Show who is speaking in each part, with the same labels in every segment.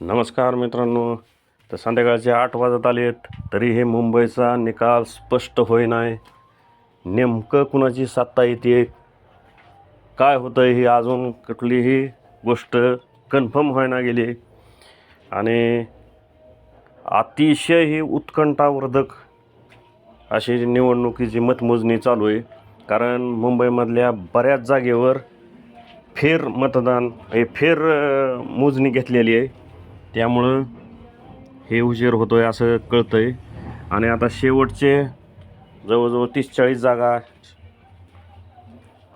Speaker 1: नमस्कार मित्रांनो. तर संध्याकाळचे आठ वाजत आले आहेत तरी हे मुंबईचा निकाल स्पष्ट होई नाही नेमकं कुणाची सत्ता येते? काय होतं ही अजून कुठलीही गोष्ट कन्फर्म व्हायना गेली. आणि अतिशय ही उत्कंठावर्धक अशी निवडणुकीची मतमोजणी चालू आहे. कारण मुंबईमधल्या बऱ्याच जागेवर फेर मतदान हे फेर मोजणी घेतलेली आहे. त्यामुळं हे उशीर होतो आहे असं कळतं आहे आणि आता शेवटचे जवळजवळ तीस चाळीस जागा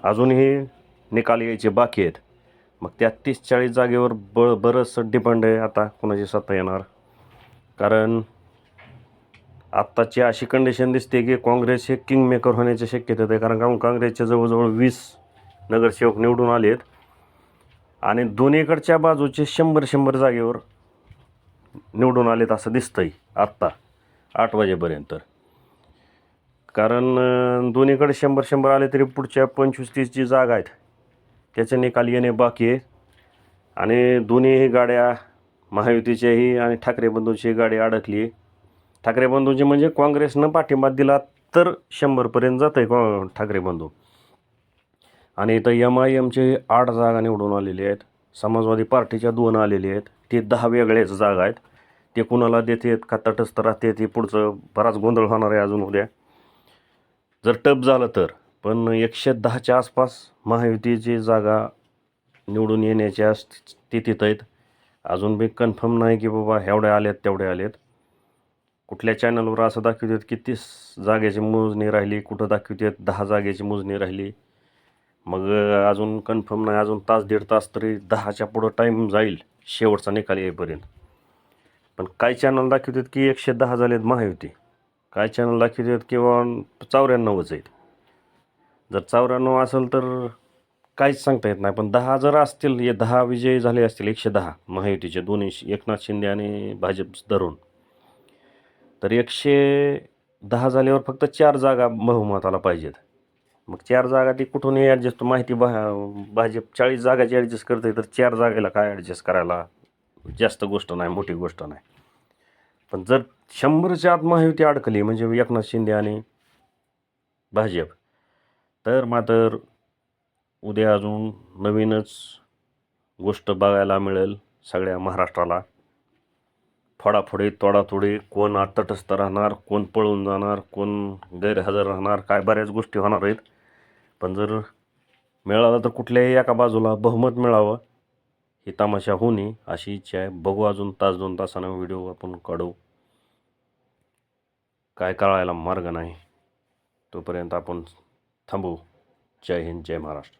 Speaker 1: अजूनही निकाल यायचे बाकी आहेत. मग त्या तीस चाळीस जागेवर ब बरंचसं डिपेंड आहे आता कोणाची सत्ता येणार. कारण आत्ताची अशी कंडिशन दिसते की काँग्रेस हे किंग मेकर होण्याची शक्यता आहे. कारण का काँग्रेसचे जवळजवळ वीस नगरसेवक निवडून आले आहेत आणि दोन्हीकडच्या बाजूचे शंभर शंभर जागेवर निवडून आलेत असं दिसतंय आत्ता आठ वाजेपर्यंत. कारण दोन्हीकडे शंभर शंभर आले तरी पुढच्या पंचवीस तीस जी जागा आहेत. त्याचे निकाल येणे बाकी आहे. आणि दोन्ही गाड्या महायुतीच्याही आणि ठाकरे बंधूंची गाडी अडकली आहे. ठाकरे बंधूंची म्हणजे काँग्रेसनं पाठिंबा दिला तर शंभरपर्यंत जात आहे ठाकरे बंधू. आणि इथं एम आय एमचे आठ जागा निवडून आलेले आहेत. समाजवादी पार्टीच्या दोन आलेले आहेत. ते दहा वेगळ्याच जागा आहेत. ते कुणाला देतात का तटस्थ राहते ते पुढचं बराच गोंधळ होणार आहे अजून उद्या. जर टप झालं तर पण एकशे दहाच्या आसपास महायुतीची जागा निवडून येण्याच्या स्थितीत आहेत. अजून बी कन्फर्म नाही की बाबा एवढ्या आलेत तेवढ्या आलेत. कुठल्या चॅनलवर असं दाखवतात की तीस जागेची मोजणी राहिली कुठं दाखवतात दहा जागेची मोजणी राहिली. मग अजून कन्फर्म नाही अजून तास दीड तास तरी दहाच्या पुढं टाईम जाईल शेवटचा निकाल येईपर्यंत. पण काय चॅनल दाखवतात की एकशे दहा झालेत महायुती? काय चॅनल दाखवतात किंवा चौऱ्याण्णवच आहेत? जर चौऱ्याण्णव असेल तर काहीच सांगता येत नाही पण दहा जर असतील हे दहा विजयी झाले असतील एकशे दहा महायुतीचे दोन्ही एकनाथ शिंदे आणि भाजप धरून. तर एकशे दहा झाल्यावर फक्त चार जागा बहुमताला पाहिजेत. मग चार जागा ती कुठूनही ॲडजस्ट माहिती भा भाजप चाळीस जागाची ॲडजस्ट करते तर चार जागेला काय ॲडजस्ट करायला जास्त गोष्ट नाही मोठी गोष्ट नाही. पण जर शंभरच्या आत महायुती अडकली म्हणजे एकनाथ शिंदे आणि भाजप तर मात्र उद्या अजून नवीनच गोष्ट बघायला मिळेल सगळ्या महाराष्ट्राला. फोडाफोडी तोडातोडी कोण तटस्थ राहणार कोण पळून जाणार कोण गैरहजर राहणार काय बऱ्याच गोष्टी होणार आहेत. पण जर मिळालं तर कुठल्याही एका बाजूला बहुमत मिळावं ही तमाशा होऊ नये अशी इच्छा आहे. बघू अजून तास दोन तासानं व्हिडिओ आपण काढू. काय कळायला मार्ग नाही. तोपर्यंत आपण थांबू. जय हिंद जय महाराष्ट्र.